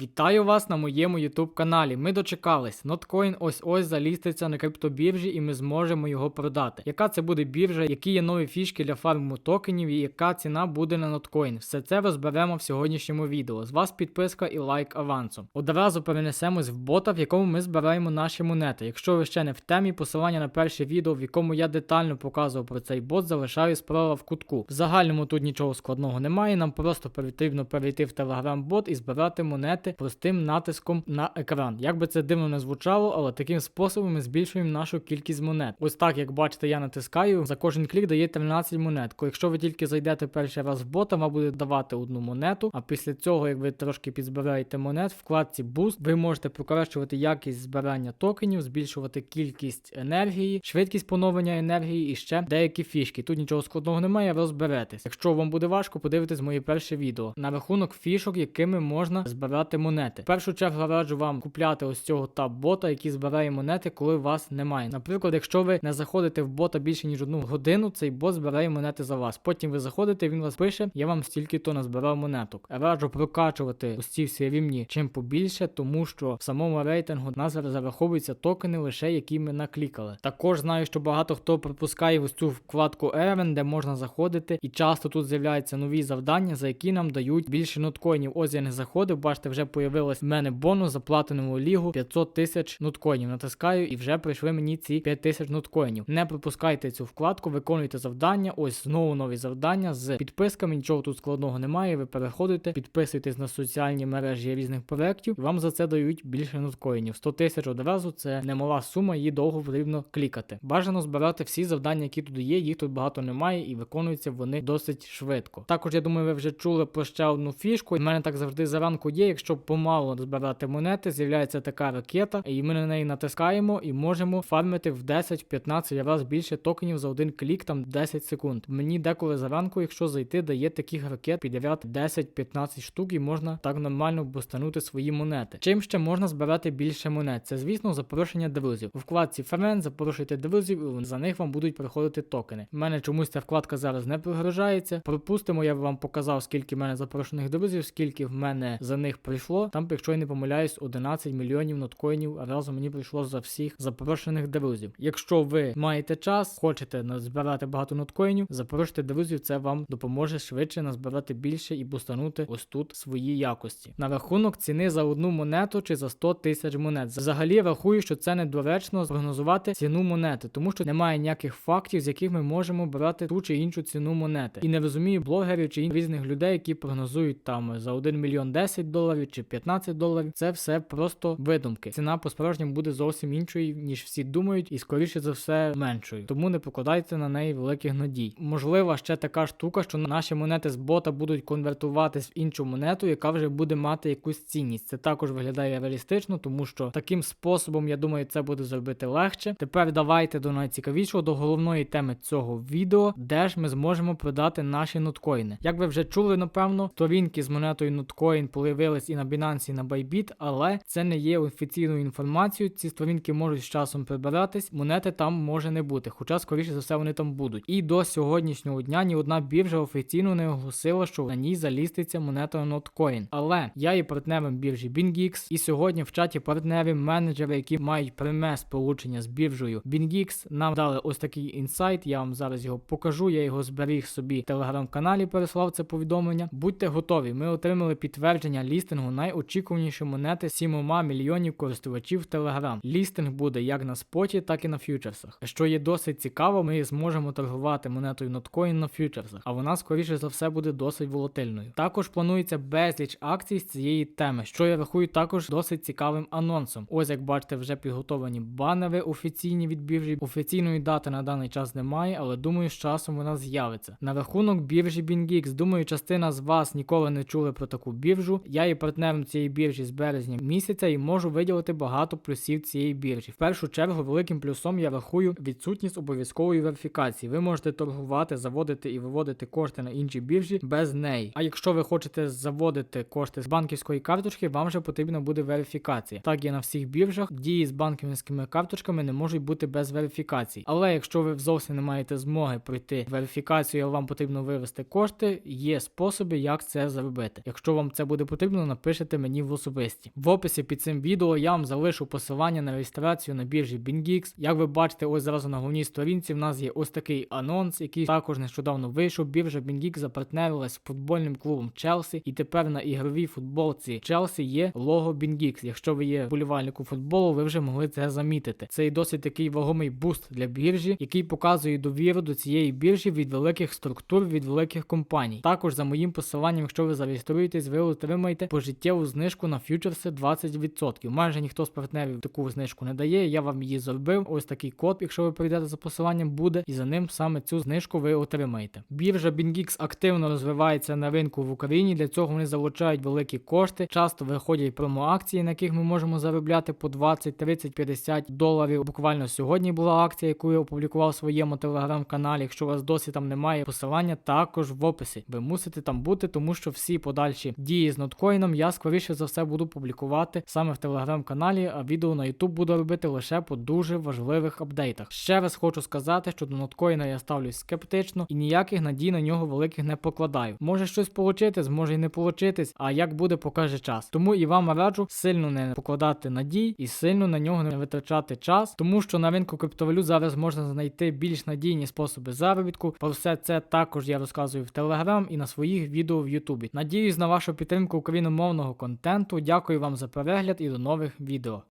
Вітаю вас на моєму YouTube каналі. Ми дочекались. Notcoin ось ось заліститься на криптобіржі і ми зможемо його продати. Яка це буде біржа, які є нові фішки для фарму токенів і яка ціна буде на Notcoin? Все це розберемо в сьогоднішньому відео. З вас підписка і лайк авансом. Одразу перенесемось в бота, в якому ми збираємо наші монети. Якщо ви ще не в темі, посилання на перше відео, в якому я детально показував про цей бот, залишаю справа в кутку. В загальному тут нічого складного немає. Нам просто потрібно перейти в Telegram-бот і збирати монети простим натиском на екран. Як би це дивно не звучало, але таким способом ми збільшуємо нашу кількість монет. Ось так, як бачите, я натискаю. За кожен клік дає 13 монет. Якщо ви тільки зайдете перший раз в бота, вам буде давати одну монету. А після цього, як ви трошки підзбираєте монет, вкладці Boost ви можете покращувати якість збирання токенів, збільшувати кількість енергії, швидкість поновлення енергії і ще деякі фішки. Тут нічого складного немає, розберетесь. Якщо вам буде важко, подивитесь моє перше відео на рахунок фішок, якими можна збирати монети. В першу чергу раджу вам купляти ось цього таб бота, який збирає монети, коли вас немає. Наприклад, якщо ви не заходите в бота більше ніж одну годину, цей бот збирає монети за вас. Потім ви заходите, він вас пише, я вам стільки то назбирав монеток. Раджу прокачувати ось ці всі рівні чим побільше, тому що в самому рейтингу нас зараховуються токени, лише які ми наклікали. Також знаю, що багато хто пропускає ось цю вкладку Errand, де можна заходити, і часто тут з'являються нові завдання, за які нам дають більше ноткоїнів. Ось я не заходив, бачите, вже появилась в мене бонус за платинову лігу 500 тисяч ноткоїнів. Натискаю і вже прийшли мені ці 5 тисяч ноткоїнів. Не пропускайте цю вкладку, виконуйте завдання. Ось знову нові завдання з підписками. Нічого тут складного немає. Ви переходите, підписуєтесь на соціальні мережі різних проєктів, вам за це дають більше ноткоїнів. 100 тисяч одразу це немала сума, її довго потрібно клікати. Бажано збирати всі завдання, які тут є. Їх тут багато немає, і виконуються вони досить швидко. Також я думаю, ви вже чули про ще одну фішку. У мене так завжди зранку є. Якщо помало збирати монети, з'являється така ракета, і ми на неї натискаємо і можемо фармити в 10-15 разів більше токенів за один клік, там 10 секунд. Мені деколи зранку, якщо зайти, дає таких ракет підряд 10-15 штук, і можна так нормально бустанути свої монети. Чим ще можна збирати більше монет? Це, звісно, запрошення друзів. У вкладці Фермен запрошуйте друзів, і за них вам будуть приходити токени. У мене чомусь ця вкладка зараз не прогружається. Пропустимо, я вам показав, скільки в мене запрошених друзів, скільки в мене за них прийшло. Там, якщо я не помиляюсь, 11 мільйонів ноткоїнів разом мені прийшло за всіх запрошених друзів. Якщо ви маєте час, хочете назбирати багато ноткоїнів, запрошуйте друзів, це вам допоможе швидше назбирати більше і бустанути ось тут свої якості. На рахунок ціни за одну монету чи за 100 тисяч монет. Взагалі рахую, що це недоречно прогнозувати ціну монети, тому що немає ніяких фактів, з яких ми можемо брати ту чи іншу ціну монети. І не розумію блогерів чи різних людей, які прогнозують там за 1 мільйон 10 доларів чи 15 доларів. Це все просто видумки. Ціна по справжньому буде зовсім іншою, ніж всі думають, і скоріше за все меншою. Тому не покладайте на неї великих надій. Можлива ще така штука, що наші монети з бота будуть конвертуватись в іншу монету, яка вже буде мати якусь цінність. Це також виглядає реалістично, тому що таким способом, я думаю, це буде зробити легше. Тепер давайте до найцікавішого, до головної теми цього відео, де ж ми зможемо продати наші ноткоїни. Як ви вже чули, напевно, сторінки з монетою ноткоін появились і на Binance, і на Bybit, але це не є офіційною інформацією. Ці сторінки можуть з часом прибиратись, монети там може не бути, хоча, скоріше за все, вони там будуть. І до сьогоднішнього дня ні одна біржа офіційно не оголосила, що на ній заліститься монета Notcoin. Але я є партнером біржі BingX, і сьогодні в чаті партнерів менеджери, які мають пряме сполучення з біржею BingX, нам дали ось такий інсайт. Я вам зараз його покажу. Я його зберіг собі в телеграм-каналі, переслав це повідомлення. Будьте готові. Ми отримали підтвердження лістингу найочікуванішої монети 7 мільйонів користувачів Telegram. Лістинг буде як на споті, так і на фьючерсах. Що є досить цікаво, ми зможемо торгувати монетою Notcoin на фьючерсах, а вона скоріше за все буде досить волатильною. Також планується безліч акцій з цієї теми, що я рахую також досить цікавим анонсом. Ось як бачите, вже підготовані банери офіційні від біржі. Офіційної дати на даний час немає, але думаю, з часом вона з'явиться. На рахунок біржі BingX, думаю, частина з вас ніколи не чули про таку біржу. Я є партнером цієї біржі з березня місяця і можу виділити багато плюсів цієї біржі. В першу чергу, великим плюсом я рахую відсутність обов'язкової верифікації. Ви можете торгувати, заводити і виводити кошти на інші біржі без неї. А якщо ви хочете заводити кошти з банківської карточки, вам вже потрібна буде верифікація. Так є на всіх біржах. Дії з банківськими карточками не можуть бути без верифікації. Але якщо ви зовсім не маєте змоги пройти верифікацію, а вам потрібно вивести кошти, є способи, як це зробити. Якщо вам це буде потрібно, напишіть напишете мені в особисті. В описі під цим відео я вам залишу посилання на реєстрацію на біржі BingX. Як ви бачите, ось зразу на головній сторінці в нас є ось такий анонс, який також нещодавно вийшов. Біржа BingX запартнерилась з футбольним клубом Челсі, і тепер на ігровій футболці Челсі є лого BingX. Якщо ви є вболівальником футболу, ви вже могли це замітити. Це і досить такий вагомий буст для біржі, який показує довіру до цієї біржі від великих структур, від великих компаній. Також за моїм посиланням, якщо ви зареєструєтесь, ви отримаєте пожиттєву знижку на фьючерси 20%. Майже ніхто з партнерів таку знижку не дає. Я вам її зробив. Ось такий код, якщо ви прийдете за посиланням, буде, і за ним саме цю знижку ви отримаєте. Біржа BingX активно розвивається на ринку в Україні. Для цього вони залучають великі кошти. Часто виходять промо-акції, на яких ми можемо заробляти по 20, 30, 50 доларів. Буквально сьогодні була акція, яку я опублікував в своєму телеграм-каналі. Якщо у вас досі там немає посилання, також в описі. Ви мусите там бути, тому що всі подальші дії з ноткоїном я скоріше за все буду публікувати саме в телеграм-каналі, а відео на YouTube буду робити лише по дуже важливих апдейтах. Ще раз хочу сказати, що до ноткоїна я ставлюсь скептично і ніяких надій на нього великих не покладаю. Може щось получитись, може і не получитись, а як буде, покаже час. Тому і вам раджу сильно не покладати надій і сильно на нього не витрачати час, тому що на ринку криптовалют зараз можна знайти більш надійні способи заробітку. Про все це також я розказую в Телеграм і на своїх відео в Ютубі. Надіюсь на вашу підтримку україномовного контенту. Дякую вам за перегляд і до нових відео.